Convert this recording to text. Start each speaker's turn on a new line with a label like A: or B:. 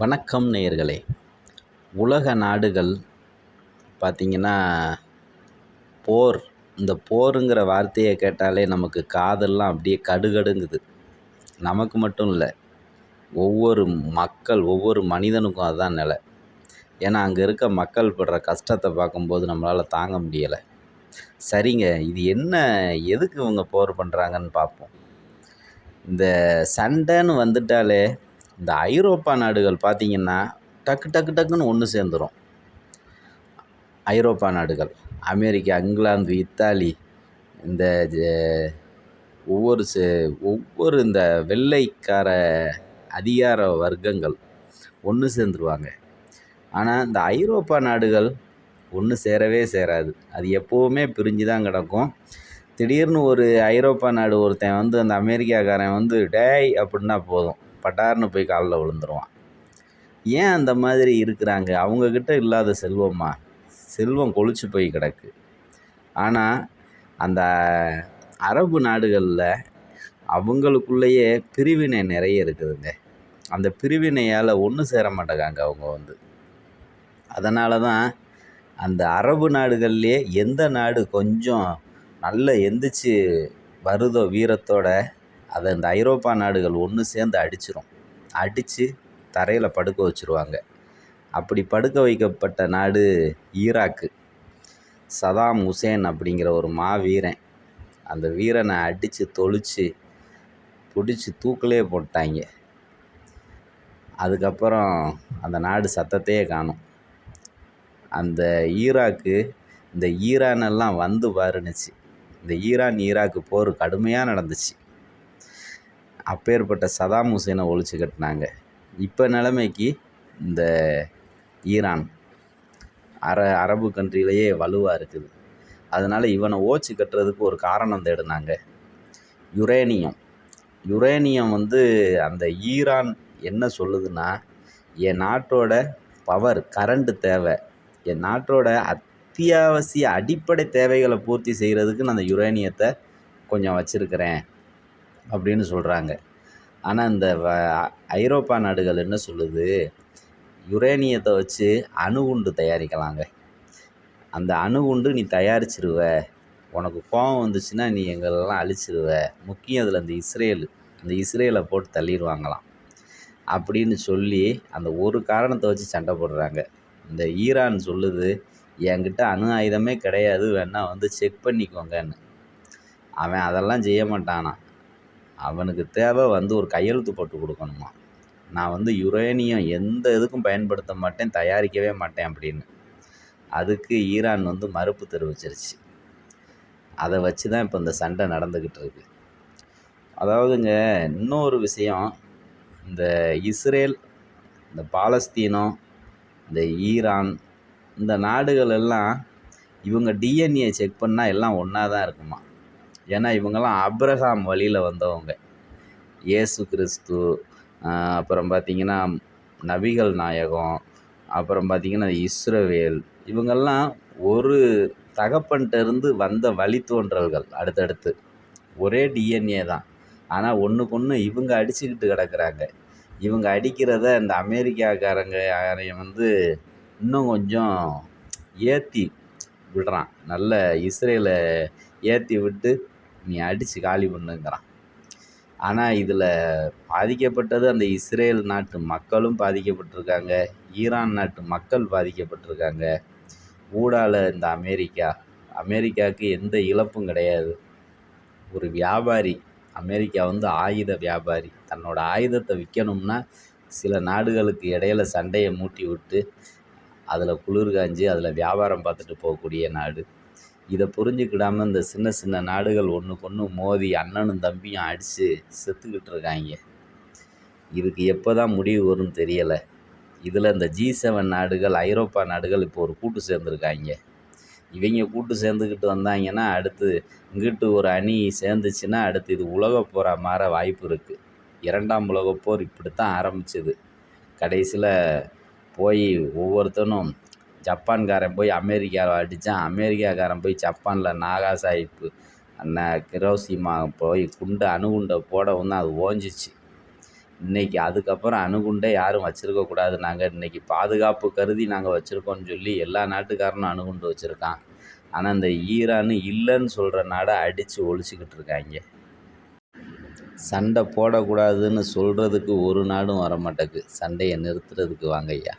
A: வணக்கம் நேயர்களே. உலக நாடுகள் பார்த்திங்கன்னா போர். இந்த போருங்கிற வார்த்தையை கேட்டாலே நமக்கு காதெல்லாம் அப்படியே கடுகடுங்குது. நமக்கு மட்டும் இல்லை ஒவ்வொரு மக்கள் ஒவ்வொரு மனிதனுக்கும் அதுதான் நிலை. ஏன்னா அங்கே இருக்க மக்கள் படுற கஷ்டத்தை பார்க்கும்போது நம்மளால் தாங்க முடியலை. சரிங்க இது என்ன எதுக்கு இவங்க போர் பண்ணுறாங்கன்னு பார்ப்போம். இந்த சண்டைன்னு வந்துட்டாலே இந்த ஐரோப்பா நாடுகள் பார்த்திங்கன்னா டக்கு டக்கு டக்குன்னு ஒன்று சேர்ந்துரும். ஐரோப்பா நாடுகள் அமெரிக்கா இங்கிலாந்து இத்தாலி இந்த ஒவ்வொரு சே ஒவ்வொரு இந்த வெள்ளைக்கார அதிகார வர்க்கங்கள் ஒன்று சேர்ந்துருவாங்க. ஆனால் இந்த ஐரோப்பா நாடுகள் ஒன்று சேரவே சேராது. அது எப்போவுமே பிரிஞ்சு தான் கிடக்கும். திடீர்னு ஒரு ஐரோப்பா நாடு ஒருத்தன் வந்து அந்த அமெரிக்காக்காரன் வந்து டேய் அப்படின்னா போதும். பட்டார்னு போய் காலில் விழுந்துருவான். ஏன் அந்த மாதிரி இருக்கிறாங்க? அவங்கக்கிட்ட இல்லாத செல்வமா? செல்வம் கொளிச்சு போய் கிடக்கு. ஆனால் அந்த அரபு நாடுகளில் அவங்களுக்குள்ளேயே பிரிவினை நிறைய இருக்குதுங்க. அந்த பிரிவினையால் ஒன்று சேர மாட்டேங்காங்க அவங்க வந்து. அதனால தான் அந்த அரபு நாடுகள்லேயே எந்த நாடு கொஞ்சம் நல்ல எந்திரிச்சு வருதோ வீரத்தோட அதை இந்த ஐரோப்பா நாடுகள் ஒன்று சேர்ந்து அடிச்சிடும் அடித்து தரையில் படுக்க வச்சுருவாங்க. அப்படி படுக்க வைக்கப்பட்ட நாடு ஈராக்கு. சதாம் ஹுசேன் அப்படிங்கிற ஒரு மாவீரன் அந்த வீரனை அடித்து தொளிச்சு பிடிச்சி தூக்கிலே போட்டாங்க. அதுக்கப்புறம் அந்த நாடு சத்தத்தையே காணும். அந்த ஈராக்கு இந்த ஈரானெல்லாம் வந்து பாருனுச்சு. இந்த ஈரான் ஈராக்கு போர் கடுமையாக நடந்துச்சு. அப்பேற்பட்ட சதாம் ஹுசேனை ஒழிச்சு கட்டினாங்க. இப்போ நிலைமைக்கு இந்த ஈரான் அர அரபு கண்ட்ரிலேயே வலுவாக இருக்குது. அதனால் இவனை ஓச்சு கட்டுறதுக்கு ஒரு காரணம் தேடினாங்க. யுரேனியம். யுரேனியம் வந்து அந்த ஈரான் என்ன சொல்லுதுன்னா என் நாட்டோட பவர் கரண்ட்டு தேவை. என் நாட்டோட அத்தியாவசிய அடிப்படை தேவைகளை பூர்த்தி செய்கிறதுக்கு நான் அந்த யுரேனியத்தை கொஞ்சம் வச்சுருக்கிறேன். அப்படின்னு சொல்கிறாங்க ஆனால் இந்த வ- ஐரோப்பா நாடுகள் என்ன சொல்லுது? யுரேனியத்தை வச்சு அணுகுண்டு தயாரிக்கலாங்க. அந்த அணுகுண்டு நீ தயாரிச்சிருவ. உனக்கு கோபம் வந்துச்சுன்னா நீ எங்களெல்லாம் அழிச்சிருவ. முக்கியம் அதில் அந்த இஸ்ரேல். அந்த இஸ்ரேலை போட்டு தள்ளிடுவாங்களாம். அப்படின்னு சொல்லி அந்த ஒரு காரணத்தை வச்சு சண்டை போடுறாங்க. இந்த ஈரான் சொல்லுது என்கிட்ட அணு ஆயுதமே கிடையாது. வேணா வந்து செக் பண்ணிக்கோங்கன்னு. அவன் அதெல்லாம் செய்ய மாட்டானா அவனுக்கு தேவை வந்து ஒரு கையெழுத்து போட்டு கொடுக்கணுமா? நான் வந்து யுரேனியம் எந்த இதுக்கும் பயன்படுத்த மாட்டேன் தயாரிக்கவே மாட்டேன் அப்படின்னு. அதுக்கு ஈரான் வந்து மறுப்பு தெரிவிச்சிருச்சு. அதை வச்சு தான் இப்போ இந்த சண்டை நடந்துக்கிட்டு இருக்கு. அதாவதுங்க இன்னொரு விஷயம் இந்த இஸ்ரேல் இந்த பாலஸ்தீனம் இந்த ஈரான் இந்த நாடுகள் எல்லாம் இவங்க டிஎன்ஏ செக் பண்ணால் எல்லாம் ஒன்றா தான் இருக்குமா? ஏன்னா இவங்கெல்லாம் அப்ரஹாம் வழியில் வந்தவங்க. இயேசு கிறிஸ்து அப்புறம் பார்த்திங்கன்னா நபிகள் நாயகம் அப்புறம் பார்த்திங்கன்னா இஸ்ரவேல் இவங்கெல்லாம் ஒரு தகப்பன்கிட்ட இருந்து வந்த வழித்தோன்றல்கள் அடுத்தடுத்து. ஒரே டிஎன்ஏ தான். ஆனால் ஒன்றுக்கு ஒன்று இவங்க அடிச்சுக்கிட்டு கிடக்கிறாங்க. இவங்க அடிக்கிறத இந்த அமெரிக்காக்காரங்க யாரையும் வந்து இன்னும் கொஞ்சம் ஏற்றி விடுறான். நல்ல இஸ்ரேலை ஏற்றி விட்டு நீ அடித்து காலி பண்ணுங்கிறான். ஆனால் இதில் பாதிக்கப்பட்டது அந்த இஸ்ரேல் நாட்டு மக்களும் பாதிக்கப்பட்டிருக்காங்க. ஈரான் நாட்டு மக்கள் பாதிக்கப்பட்டிருக்காங்க. ஊடால இந்த அமெரிக்கா அமெரிக்காவுக்கு எந்த இழப்பும் கிடையாது. ஒரு வியாபாரி அமெரிக்கா வந்து ஆயுத வியாபாரி. தன்னோட ஆயுதத்தை விற்கணும்னா சில நாடுகளுக்கு இடையில சண்டையை மூட்டி விட்டு அதில் குளிர் காஞ்சி அதில் வியாபாரம் பார்த்துட்டு போகக்கூடிய நாடு. இதை புரிஞ்சுக்கிடாமல் இந்த சின்ன சின்ன நாடுகள் ஒன்றுக்கு ஒன்று மோதி அண்ணனும் தம்பியும் அடித்து செத்துக்கிட்டு இருக்காங்க இதுக்கு எப்போ தான் முடிவு வரும்னு தெரியலை. இதில் இந்த ஜி செவன் நாடுகள் ஐரோப்பா நாடுகள் இப்போ ஒரு கூட்டு சேர்ந்துருக்காங்க. இவங்க கூட்டு சேர்ந்துக்கிட்டு வந்தாங்கன்னா அடுத்து இங்கிட்டு ஒரு அணி சேர்ந்துச்சுன்னா அடுத்து இது உலக போகிற மாற வாய்ப்பு இருக்குது இரண்டாம் உலகப்போர் இப்படி தான் ஆரம்பிச்சது. கடைசியில் போய் ஒவ்வொருத்தனும் ஜப்பான்காரன் போய் அமெரிக்காவை அடித்தான் அமெரிக்காக்காரன் போய் ஜப்பானில் நாகாசாயிப்பு அண்ணா கிரோசிமா போய் குண்டு அணுகுண்டை போடவும் தான் அது ஓஞ்சிச்சு. இன்றைக்கி அதுக்கப்புறம் அணுகுண்டே யாரும் வச்சுருக்கக்கூடாது நாங்கள் இன்றைக்கி பாதுகாப்பு கருதி நாங்கள் வச்சுருக்கோன்னு சொல்லி எல்லா நாட்டுக்காரனும் அணுகுண்டு வச்சுருக்கான். ஆனால் இந்த ஈரான் இல்லைன்னு சொல்கிற நாடை அடித்து ஒழிச்சிக்கிட்டு இருக்காங்க. சண்டை போடக்கூடாதுன்னு சொல்கிறதுக்கு ஒரு நாடும் வர மாட்டேக்கு சண்டையை நிறுத்துறதுக்கு வாங்க ஐயா.